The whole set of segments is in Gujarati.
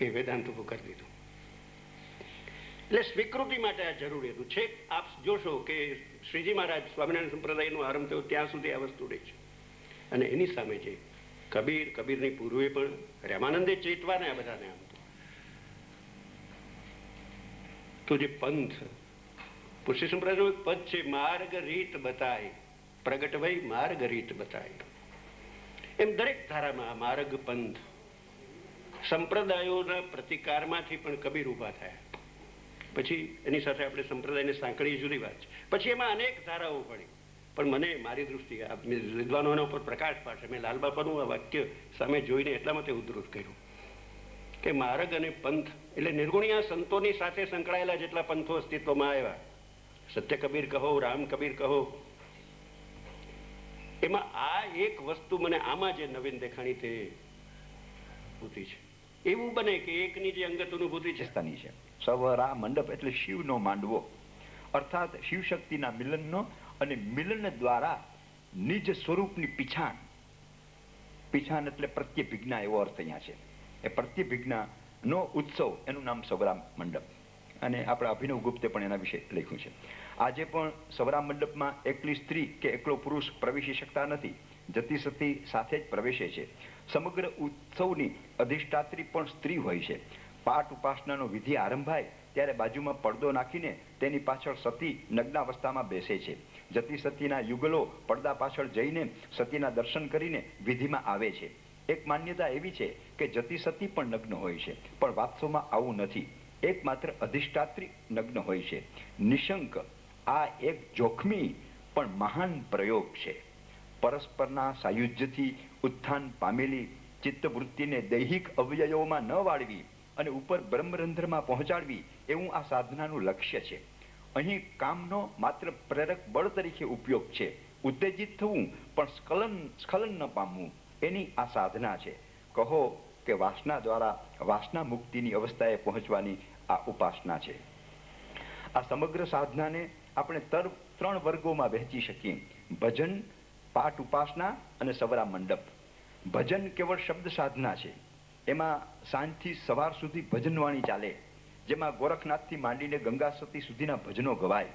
એ વેદાંત ઉભું કરી દીધું. એટલે સ્વીકૃતિ માટે આ જરૂરી હતું. છે આપ જોશો કે શ્રીજી મહારાજ સ્વામિનારાયણ સંપ્રદાયનો આરંભ થયો ત્યાં સુધી આ વસ્તુ રહી છે. અને એની સામે જે કબીર, કબીરની પૂર્વે પણ રામાનંદે ચેતવાને આ બધાને આમ તો. જે પંથ પુષ્ય સંપ્રદાયનું એક પદ છે, માર્ગ રીત બતાય, પ્રગટ ભઈ માર્ગ રીત બતાય. એમ દરેક ધારામાં માર્ગ પંથ સંપ્રદાયોના પ્રતિકારમાંથી પણ કબીર ઊભા થયા. પછી એની સાથે આપણે સંપ્રદાયને સાંકળી જુદી વાત છે. પછી એમાં અનેક ધારાઓ પડી પણ મને મારી દૃષ્ટિએ વિદ્વાનોના ઉપર પ્રકાશ પાડશે, મેં લાલબાપાનું આ વાક્ય સામે જોઈને એટલા માટે ઉદ્ધૃત કર્યું કે માર્ગ અને પંથ એટલે નિર્ગુણિયા સંતોની સાથે સંકળાયેલા જેટલા પંથો અસ્તિત્વમાં આવ્યા. સત્ય કબીર કહો, રામ કબીર કહો. એમાં આ એક વસ્તુ મને આમાં જે નવીન દેખાણી તે અનુભૂતિ છે. એવું બને કે એકની જે અંગત અનુભૂતિ છે? છે. સવરા મંડપ એટલે શિવનો માંડવો. અર્થાત શિવ શક્તિના મિલનનો અને મિલન દ્વારા નિજ સ્વરૂપની પીછાણ. પીછાણ એટલે પ્રત્યભિજ્ઞા એવો અર્થ અહીંયા છે. એ પ્રત્યભિજ્ઞાનો ઉત્સવ, એનું નામ સવરા મંડપ. અને આપણા અભિનવ ગુપ્તે પણ એના વિશે લખ્યું છે. આજે પણ સવરા મંડપમાં એકલી સ્ત્રી કે એકલો પુરુષ પ્રવેશી શકતા નથી. જતી સતી સાથે જ પ્રવેશે છે. સમગ્ર ઉત્સવની અધિષ્ઠાત્રી પણ સ્ત્રી હોય છે. પાઠ ઉપાસનાનો વિધિ આરંભાય, ત્યારે બાજુમાં પડદો નાખીને તેની પાછળ સતી નગ્નાવસ્થામાં બેસે છે. જતી સતીના યુગલો પડદા પાછળ જઈને સતીના દર્શન કરીને વિધિમાં આવે છે. એક માન્યતા એવી છે કે જતી સતી પણ નગ્ન હોય છે, પણ વાત્સોમાં આવું નથી. એકમાત્ર અધિષ્ઠાત્રી નગ્ન હોય છે. નિશંક, આ એક જોખમી, પણ મહાન પ્રયોગ છે. પરસ્પરના સાયુજ્યથી ઉત્થાન પામેલી ચિત્તવૃત્તિને દૈહિક અવયવોમાં ન વાળવી અને ઉપર બ્રહ્મરંધ્રમાં પહોંચાડવી એવું આ સાધનાનું લક્ષ્ય છે. અહીં કામનો માત્ર પ્રેરક બળ તરીકે ઉપયોગ છે. ઉત્તેજિત થવું, પણ સ્ખલન સ્ખલન ન પામવું, એની આ સાધના છે. કહો કે વાસના દ્વારા વાસના મુક્તિની અવસ્થાએ પહોંચવાની આ ઉપાસના છે. આ સમગ્ર સાધનાને આપણે તર, ત્રણ વર્ગોમાં વહેંચી શકીએ. ભજન પાઠ ઉપાસના અને સવરા મંડપ. ભજન કેવળ શબ્દ સાધના છે. એમાં સાંજથી સવાર સુધી ભજનવાણી ચાલે, જેમાં ગોરખનાથથી માંડીને ગંગા સતી સુધીના ભજનો ગવાય.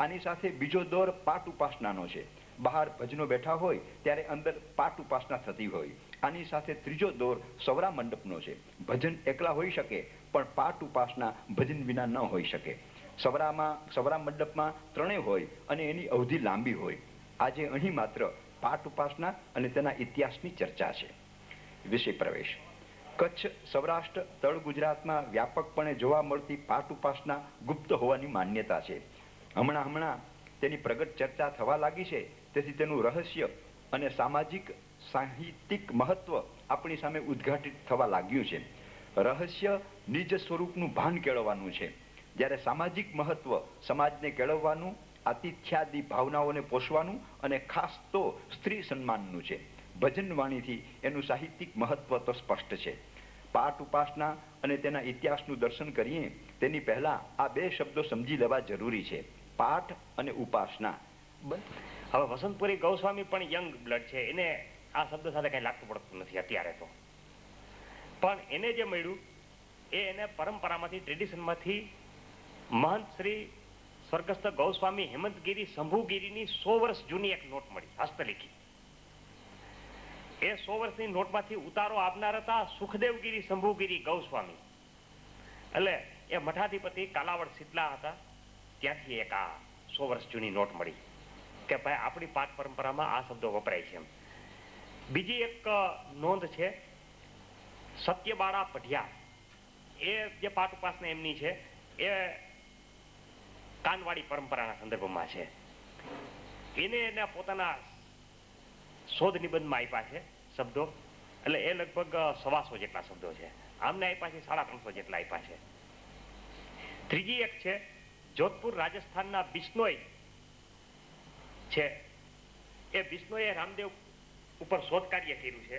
આની સાથે બીજો દોર પાઠ ઉપાસનાનો છે. બહાર ભજનો બેઠા હોય, ત્યારે અંદર પાઠ ઉપાસના થતી હોય. આની સાથે ત્રીજો દોર સવરા મંડપનો છે. ભજન એકલા હોઈ શકે, પણ પાઠ ઉપાસના ભજન વિના ન હોઈ શકે. સવરામાં, સવરા મંડપમાં ત્રણેય હોય અને એની અવધિ લાંબી હોય. આજે અહીં માત્ર પાઠ ઉપાસના અને તેના ઇતિહાસની ચર્ચા છે. વિષય પ્રવેશ. કચ્છ, સૌરાષ્ટ્ર, તળ ગુજરાતમાં વ્યાપકપણે જોવા મળતી પાઠ ઉપાસના ગુપ્ત હોવાની માન્યતા છે. હમણાં હમણાં તેની પ્રગટ ચર્ચા થવા લાગી છે, તેથી તેનું રહસ્ય અને સામાજિક, સાહિત્યિક મહત્વ આપણી સામે ઉદ્ઘાટિત થવા લાગ્યું છે. રહસ્ય નિજ સ્વરૂપનું ભાન કેળવવાનું છે. જ્યારે સામાજિક મહત્વ સમાજને કેળવવાનું આતિથ્યાદી ભાવનાઓને પોષવાનું અને ખાસ તો સ્ત્રી સન્માનનું છે. ભજન વાણીથી એનું સાહિત્યિક મહત્વ તો સ્પષ્ટ છે. પાઠ ઉપાસના અને તેના ઇતિહાસનું દર્શન કરીએ, તેની પહેલા આ બે શબ્દો સમજી લેવા જરૂરી છે. પાઠ અને ઉપાસના. હવે વસંતપુરી ગૌસ્વામી પણ યંગ બ્લડ છે, એને આ શબ્દ સાથે કઈ લાગતું પડતું નથી અત્યારે તો. પણ એને જે મળ્યું, એ એને પરંપરામાંથી ટ્રેડિશનમાંથી મહંત શ્રી સ્વર્ગસ્થ ગૌસ્વામી હેમંતગીરી શંભુગીરીની સો વર્ષ જૂની એક નોટ મળી, હસ્તલિખિત. એ સો વર્ષની નોટમાંથી ઉતારો આપનાર હતા સુખદેવગીરી શંભુગીરી ગૌસ્વામી. એટલે એ મઠાધિપતિ કાલાવડ શીતલા હતા, ત્યાંથી એક આ સો વર્ષ જૂની નોટ મળી, કે ભાઈ આપણી પાઠ પરંપરામાં આ શબ્દો વપરાય છે એમ. બીજી એક નોંધ છે, સત્યબાળા પઢિયા. એ જે પાઠ ઉપાસના એમની છે, એ કાનવાડી પરંપરાના સંદર્ભમાં છે. એને એના પોતાના શોધ નિબંધમાં આપ્યા છે શબ્દો. એટલે એ લગભગ સવાસો જેટલા શબ્દો છે. આમને આપ્યા છે સાડા ત્રણસો જેટલા આપ્યા છે. ત્રીજી એક છે, જોધપુર રાજસ્થાનના બિશ્નોઈ છે. એ બિશ્નોઈએ રામદેવ ઉપર શોધ કાર્ય કર્યું છે.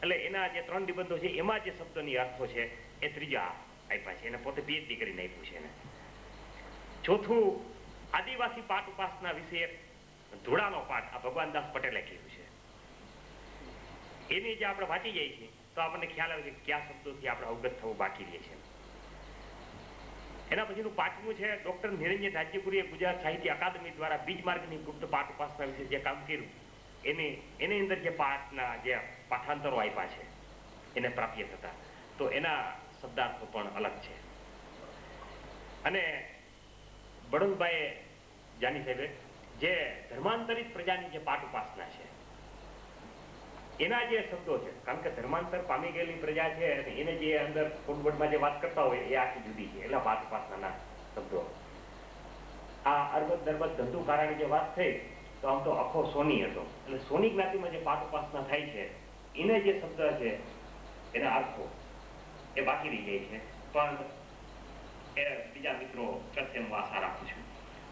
એટલે એના જે ત્રણ નિબંધો છે, એમાં જે શબ્દોની અર્થો છે, એ ત્રીજા આપ્યા છે. એને પોતે પીએચડી કરીને આપ્યું છે એને. ચોથું આદિવાસી પાઠ ઉપાસના વિશે ધૂળાનો પાઠ આ ભગવાનદાસ પટેલે કર્યું છે. એની જે આપણે વાંચી જઈએ છીએ, તો આપણને ખ્યાલ આવે છે કે કયા શબ્દોથી આપણે અવગત થવું બાકી રહે છે. એના પછીનું પાંચમું છે, ડોક્ટર નિરંજન રાજ્યપુરીએ ગુજરાત સાહિત્ય અકાદમી દ્વારા બીજ માર્ગની ગુપ્ત પાઠ ઉપાસના વિશે જે કામ કર્યું, એને, એની અંદર જે પાઠના જે પાઠાંતરો આપ્યા છે, એને પ્રાપ્ય થતા. તો એના શબ્દાર્થો પણ અલગ છે. અને બળવંતભાઈએ જાની સાહેબે જે ધર્માંતરિત પ્રજાની જે પાઠ ઉપાસના છે, એના જે શબ્દો છે, કારણ કે ધર્માંતર પામી ગયેલી પ્રજા છે એને જે અંદર ફૂટબોર્ડમાં જે વાત કરતા હોય એ આખી જુદી છે, એટલે પાઠ ઉપાસનાના શબ્દો. આ અરબત દરબત ધંધુ કારણે જે વાત થઈ, તો આમ તો આખો સોની હતો. એટલે સોની જ્ઞાતિમાં જે પાઠ ઉપાસના થાય છે, એને જે શબ્દ છે, એના અર્થો એ બાકી રહી જાય છે. પણ એ બીજા મિત્રો હું આશા રાખું છું.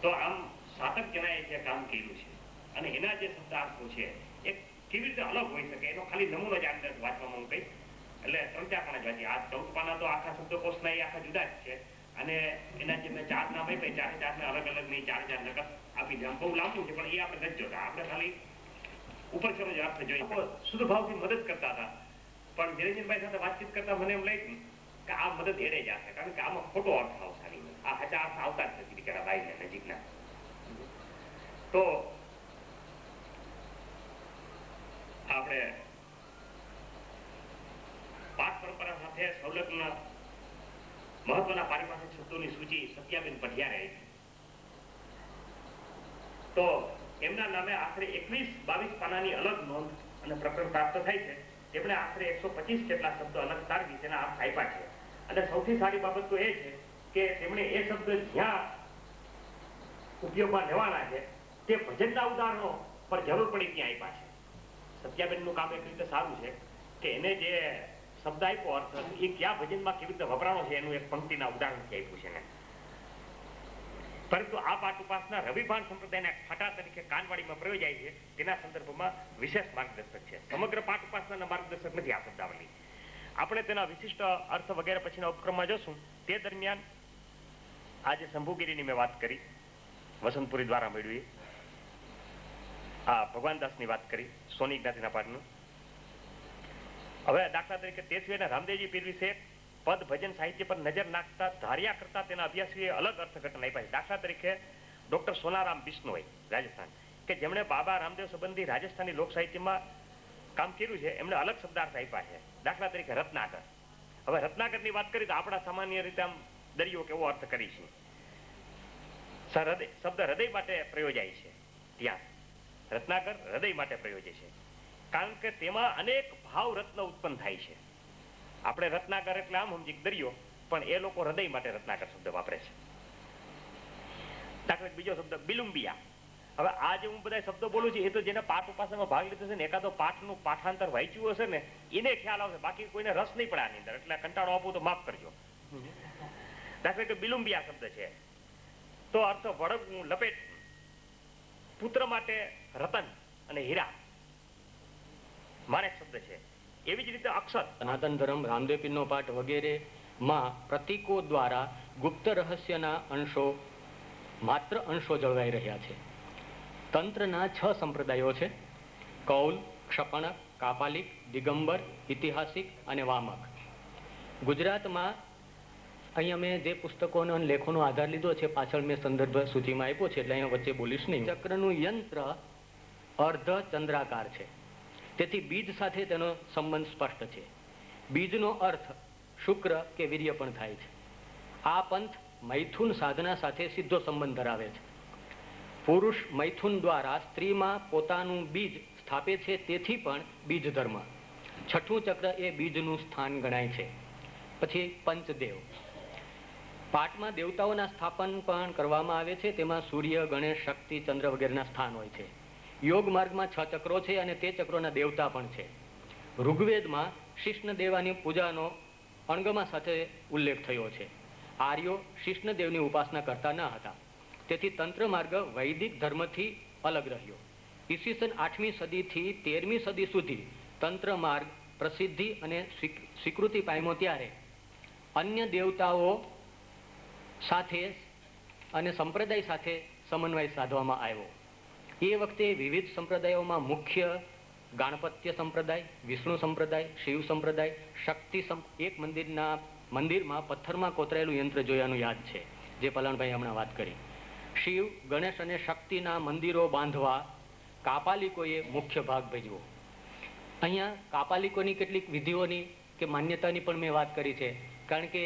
તો આમ સાતક જણાએ જે કામ કર્યું છે. અને એના જે શબ્દાર્થો છે, એ કેવી રીતે અલગ હોઈ શકે? એનો ખાલી નમૂનો જ અંદર વાંચવામાં હું કહીશ એટલે ત્રણ ચાર પાના જ વાંચી આ ચૌદ પાના તો આખા શબ્દકોશના એ આખા જુદા જ છે. અને એના જે મેં ચાર નામ આપ્યા ચારે ચારને અલગ અલગ નહીં ચાર ચાર નકર આપી જામ બહુ લાંબુ છે, પણ એ આપણે નથી જોતા. આપણે ખાલી ઉપર ચલો જ અર્થ જોઈએ. શુદ્ધ ભાવથી મદદ કરતા હતા. પણ નિરંજનભાઈ સાથે વાતચીત કરતા મને એમ લાગ્યું કે આ મદદ એડે જશે કારણ કે આમાં ખોટો અર્થ આવશે આ સાચા અર્થ આવતા જ નથી બિચારા ભાઈને નજીકના તો આપણે પાઠ પરંપરા સાથે સંલગ્ન મહત્વના પારિભાષિક શબ્દોની સૂચિ સત્યાબેન છે. તો એમના નામે આશરે એકવીસ બાવીસ પાનાની અલગ નોંધ અને પ્રકરણ પ્રાપ્ત થાય છે. તેમણે આશરે એકસો પચીસ જેટલા શબ્દો અલગ તારવી તેના અર્થ આપ્યા છે. અને સૌથી સારી બાબત તો એ છે કે તેમણે એ શબ્દ જ્યાં ઉપયોગમાં લેવાના છે, તે ભજનના ઉદાહરણો પર જરૂર પડી ત્યાં આપ્યા છે. સત્યાબેનનું કામ એક રીતે સારું છે કે એને જે શબ્દ આપ્યો અર્થ, એ કયા ભજનમાં કેવી રીતે વપરાણો છે, એનું એક પંક્તિના ઉદાહરણથી આપ્યું છે એને. પરંતુ આ પાઠ ઉપાસના રવિભાન સંપ્રદાયના ફાટા તરીકે કાનવાડીમાં પ્રયોજાય છે, તેના સંદર્ભમાં વિશેષ માર્ગદર્શક છે. સમગ્ર પાઠ ઉપાસનાના માર્ગદર્શક નથી આ શબ્દાવલી. આપણે તેના વિશિષ્ટ અર્થ વગેરે પછીના ઉપક્રમમાં જોશું. તે દરમિયાન આજે શંભુગીરીની મેં વાત કરી. વસંતપુરી દ્વારા મેળવી આ ભગવાનદાસની વાત કરી, સોની જ્ઞાતિના પાઠનું હવે દાખલા તરીકે તે સિવાયના રામદેવજી પીર વિશે પદ, ભજન, સાહિત્ય પર નજર નાખતા, ધાર્યા કરતા તેના અભ્યાસીએ અલગ અર્થઘટન આપ્યા છે. દાખલા તરીકે ડોક્ટર સોનારામ બિશ્નોઈ રાજસ્થાન. કે જેમણે બાબા રામદેવ સંબંધી રાજસ્થાની લોક સાહિત્યમાં કામ કર્યું છે એમણે અલગ શબ્દાર્થ આપ્યા છે. દાખલા તરીકે રત્નાકર. હવે રત્નાકરની વાત કરી તો આપણા સામાન્ય રીતે આમ દરિયો કેવો અર્થ કરીશું શબ્દ હૃદય માટે પ્રયોજાય છે. ત્યાં રત્નાકર હૃદય માટે પ્રયોજે છે. કારણ કે તેમાં અનેક ભાવ રત્ન ઉત્પન્ન થાય છે. આપણે રત્નાકર એટલે આમ સમજી દરિયો, પણ એ લોકો હૃદય માટે રત્નાકર શબ્દ વાપરે છે. દાખલા બીજો શબ્દ, બિલુંબિયા. હવે આ જે હું બધા શબ્દો બોલું છું, એ તો જેને પાઠ ઉપાસનામાં ભાગ લીધો છે ને, એકાદો પાઠનું પાઠાંતર વાંચ્યું હશે ને, એને ખ્યાલ આવશે. બાકી કોઈને રસ નહીં પડે આની અંદર. એટલે કંટાળો આપું તો માફ કરજો. દાખલા કે આ શબ્દ છે. તો અર્થ વળગવું, લપેટ, પુત્ર માટે રતન અને હીરા. મારે શબ્દ છે. એવી જ રીતે અક્ષર. સનાતન ધર્મ, રામદેવ પીરનો પાઠ વગેરેમાં પ્રતીકો દ્વારા ગુપ્ત રહસ્યના અંશો, માત્ર અંશો જળવાઈ રહ્યા છે. તંત્રના છ સંપ્રદાયો છે. કૌલ ક્ષપણક કાપાલિક, દિગંબર ઐતિહાસિક અને વામક. ગુજરાતમાં અહીંયા મેં જે પુસ્તકોનો અને લેખોનો આધાર લીધો છે, પાછળ મેં સંદર્ભ સૂચિમાં આપ્યો છે, એટલે અહીંયા વચ્ચે બોલીશ નહીં ચક્રનું યંત્ર અર્ધ ચંદ્રાકાર છે. તેથી બીજ સાથે તેનો સંબંધ સ્પષ્ટ છે. બીજનો અર્થ શુક્ર કે વીર્ય પણ થાય છે. આ પંથ મૈથુન સાધના સાથે સીધો સંબંધ ધરાવે છે. પુરુષ મૈથુન દ્વારા સ્ત્રીમાં પોતાનું બીજ સ્થાપે છે, તેથી પણ બીજ ધર્મ. છઠ્ઠું ચક્ર એ બીજનું સ્થાન ગણાય છે. પછી પંચદેવ. પાઠમાં દેવતાઓના સ્થાપન પણ કરવામાં આવે છે, તેમાં સૂર્ય, ગણેશ, શક્તિ, ચંદ્ર વગેરેના સ્થાન હોય છે. યોગ માર્ગમાં છ ચક્રો છે અને તે ચક્રોના દેવતા પણ છે. ઋગ્વેદમાં શિષ્ણ દેવાની પૂજાનો અણગમા સાથે ઉલ્લેખ થયો છે. આર્યો શિષ્ણ દેવની ઉપાસના કરતા ન હતા. તેથી તંત્ર માર્ગ વૈદિક ધર્મથી અલગ રહ્યો. ઈસવીસન આઠમી સદીથી તેરમી સદી સુધી તંત્ર માર્ગ પ્રસિદ્ધિ અને સ્વીક- સ્વીકૃતિ પામ્યો ત્યારે અન્ય દેવતાઓ સાથે અને સંપ્રદાય સાથે સમન્વય સાધવામાં આવ્યો. એ વખતે વિવિધ સંપ્રદાયોમાં મુખ્ય ગાણપત્ય સંપ્રદાય, વિષ્ણુ સંપ્રદાય, શિવ સંપ્રદાય, શક્તિ એક મંદિરના, મંદિરમાં પથ્થરમાં કોતરાયેલું યંત્ર જોયાનું યાદ છે, જે પલણભાઈ હમણાં વાત કરી. શિવ, ગણેશ અને શક્તિના મંદિરો બાંધવા કાપાલિકોએ મુખ્ય ભાગ ભજવો. અહીંયા કાપાલિકોની કેટલીક વિધિઓની કે માન્યતાની પણ મેં વાત કરી છે. કારણ કે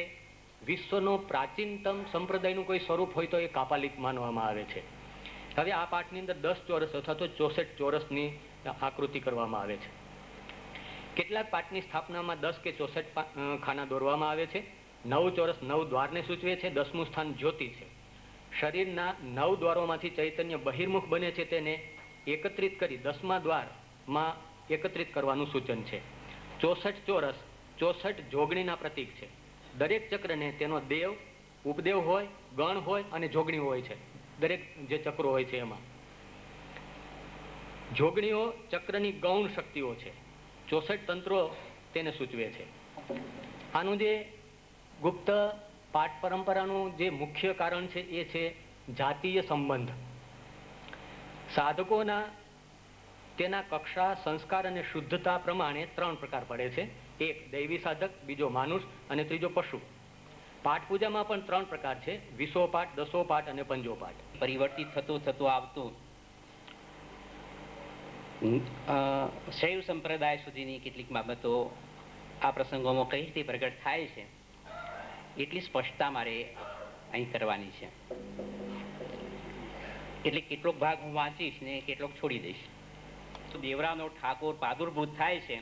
વિશ્વનો પ્રાચીનતમ સંપ્રદાયનું કોઈ સ્વરૂપ હોય તો એ કાપાલિક માનવામાં આવે છે. હવે આ પાઠની અંદર દસ ચોરસ અથવા તો ચોસઠ ચોરસની આકૃતિ કરવામાં આવે છે. કેટલાક પાઠની સ્થાપનામાં દસ કે ચોસઠ ખાના દોરવામાં આવે છે. નવ ચોરસ નવ દ્વારને સૂચવે છે. દસમું સ્થાન જ્યોતિ છે. શરીરના નવ દ્વારોમાંથી ચૈતન્ય બહિર્મુખ બને છે તેને એકત્રિત કરી દસમા દ્વારમાં એકત્રિત કરવાનું સૂચન છે. ચોસઠ ચોરસ, ચોસઠ જોગણીના પ્રતીક છે. દરેક ચક્રને તેનો દેવ, ઉપદેવ હોય, ગણ હોય અને જોગણી હોય છે. દરેક જે ચક્રો હોય છે એમાં. જોગણીઓ ચક્રની ગૌણ શક્તિઓ છે. ચોસઠ તંત્રો તેને સૂચવે છે. આનું જે ગુપ્ત પાઠ પરંપરાનું જે મુખ્ય કારણ છે એ છે જાતીય સંબંધ. સાધકોના તેના કક્ષા, સંસ્કાર અને શુદ્ધતા પ્રમાણે ત્રણ પ્રકાર પડે છે. એક દૈવી સાધક, બીજો માનુષ અને ત્રીજો પશુ. પાઠ પૂજામાં પણ ત્રણ પ્રકાર છે. વિસો પાઠ, દસો પાઠ અને પંજો પાઠ. પરિવર્તિત થતું થતું આવતું. શૈવ સંપ્રદાય સુધીની કેટલીક બાબતો આ પ્રસંગોમાં કઈ રીતે પ્રગટ થાય છે? એટલી સ્પષ્ટતા મારે અહીં કરવાની છે. એટલે કેટલોક ભાગ હું વાંચીશ ને કેટલોક છોડી દઈશ. તો દેવરાનો ઠાકોર પ્રાદુર્ભૂત થાય છે,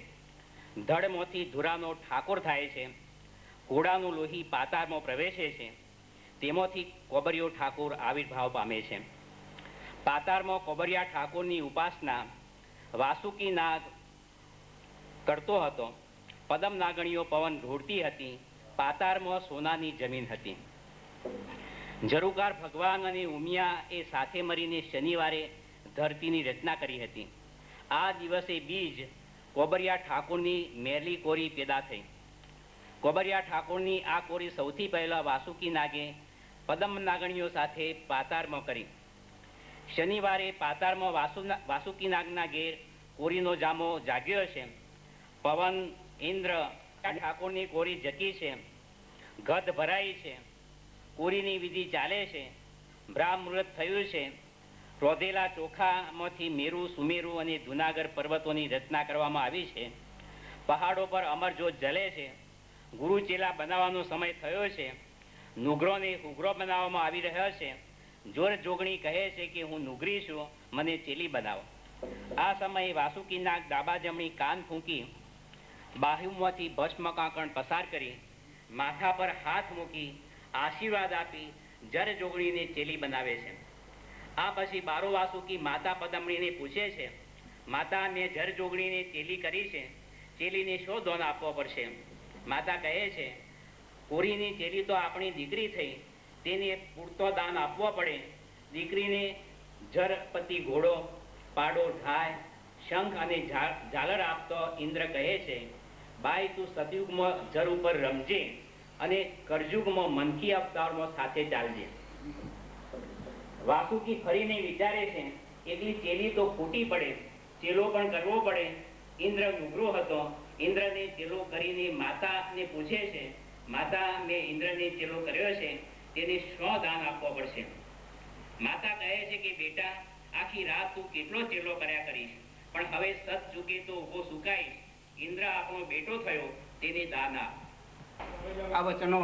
ધડમાંથી ધુરાનો ઠાકોર થાય છે, ઘોડાનું લોહી પાતાળમાં પ્રવેશે છે, તેમાંથી કોબરિયો ઠાકોર આવિર્ભાવ પામે છે. પાતાળમાં કોબરિયા ઠાકોરની ઉપાસના વાસુકી નાગ કરતો હતો. પદમ નાગણીઓ પવન ઢોળતી હતી પાતાળમાં સોનાની જમીન હતી. જરૂકાર ભગવાન અને ઉમિયા એ સાથે મળીને શનિવારે ધરતીની રચના કરી હતી. આ દિવસે બીજ કોબરિયા ઠાકોરની મેરલી કોરી પેદા થઈ. કોબરિયા ઠાકોરની આ કોરી સૌથી પહેલા વાસુકી નાગે પદમ નાગણીઓ સાથે પાતારમાં કરી. શનિવારે પાતારમાં વાસુ વાસુકી નાગના ઘેર કોરીનો જામો જાગ્યો છે પવન, ઇન્દ્ર ઠાકોરની કોરી જકી છે ગધ ભરાઈ છે કોરીની વિધિ ચાલે છે બ્રાહ્મૃત થયું છે રોધેલા ચોખામાંથી મેરુ, સુમેરુ અને જુનાગઢ પર્વતોની રચના કરવામાં આવી છે પહાડો પર અમરજોત જલે છે ગુરુ ચેલા બનાવવાનો સમય થયો છે નુગરોને ઉગ્રો બનાવવામાં આવી રહ્યો છે જોર જોગણી કહે છે કે હું નુગરી છું, મને ચેલી બનાવો. આ સમયે વાસુકી નાગ ડાબા જમણી કાન ફૂંકી બાહુમાંથી ભસ્મ કાંકણ પસાર કરી માથા પર હાથ મૂકી આશીર્વાદ આપી જર જોગણીને ચેલી બનાવે છે. આ પછી બારો વાસુકી માતા પદમણીને પૂછે છે, માતા, મેં જર જોગણીને ચેલી કરી છે. ચેલીને શો ધોન આપવો પડશે? માતા કહે છે, કોરીની ચેલી તો આપણી દીકરી થઈ. તેને પૂરતો દાન આપવો પડે. દીકરીને જરપતિ ઘોડો, પાડો ઢાય શંખ અને ઝાલર આપતો ઇન્દ્ર કહે છે બાઈ તું સતયુગમાં જર ઉપર રમજે અને કરજુગમાં મનકી અવતારમાં સાથે ચાલજે. વાસુકી ફરીને વિચારે છે એટલી ચેલી તો ફૂટી પડે, ચેલો પણ કરવો પડે. ઇન્દ્ર ઉગ્રો હતો, ઇન્દ્રને ચેલો કરીને માતાને પૂછે છે, માતા, મેં ઇન્દ્રને ચેલો કર્યો છે, તેને શું દાન આપવો પડશે? માતા કહે છે કે, બેટા, આખી રાત તું કેટલો ચેલો કર્યા કરીશ, પણ હવે સત ચૂકે તો ઊભો સુકાઈશ ઇન્દ્ર આપણો બેટો થયો, તેને દાના. આ વચનો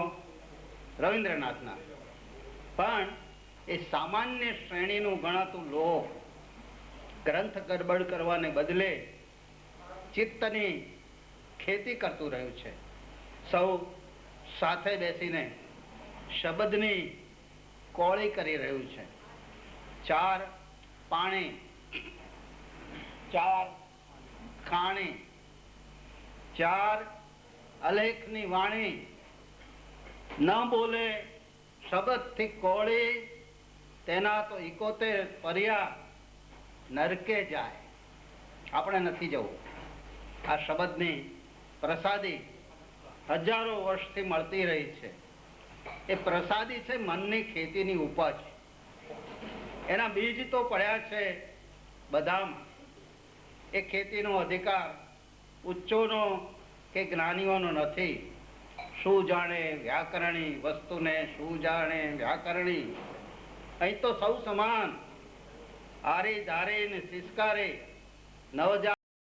રવિન્દ્રનાથના. પણ એ સામાન્ય શ્રેણીનું ગણાતું લોક ગ્રંથ ગડબડ કરવાને બદલે ચિત્તની ખેતી કરતું રહ્યું છે. સૌ સાથે બેસીને શબ્દની કોળી કરી રહ્યું છે. ચાર પાણી, ચાર ખાણી ચાર અલેખની વાણી. ન બોલે, શબ્દથી કોળી, તેના તો ઇકોતેર પર્યા નરકે જાય. આપણે નથી જવું. આ શબ્દની પ્રસાદી હજારો વર્ષથી મળતી રહી છે. એ પ્રસાદી છે મનની ખેતીની ઉપજ. એના બીજ તો પડ્યા છે બધામાં. એ ખેતીનો અધિકાર ઉચ્ચોનો કે જ્ઞાનીઓનો નથી. શું જાણે વ્યાકરણી વસ્તુને, શું જાણે વ્યાકરણી? અહીં તો સૌ સમાન. આરે ધારે ને સિસકારે. નવજા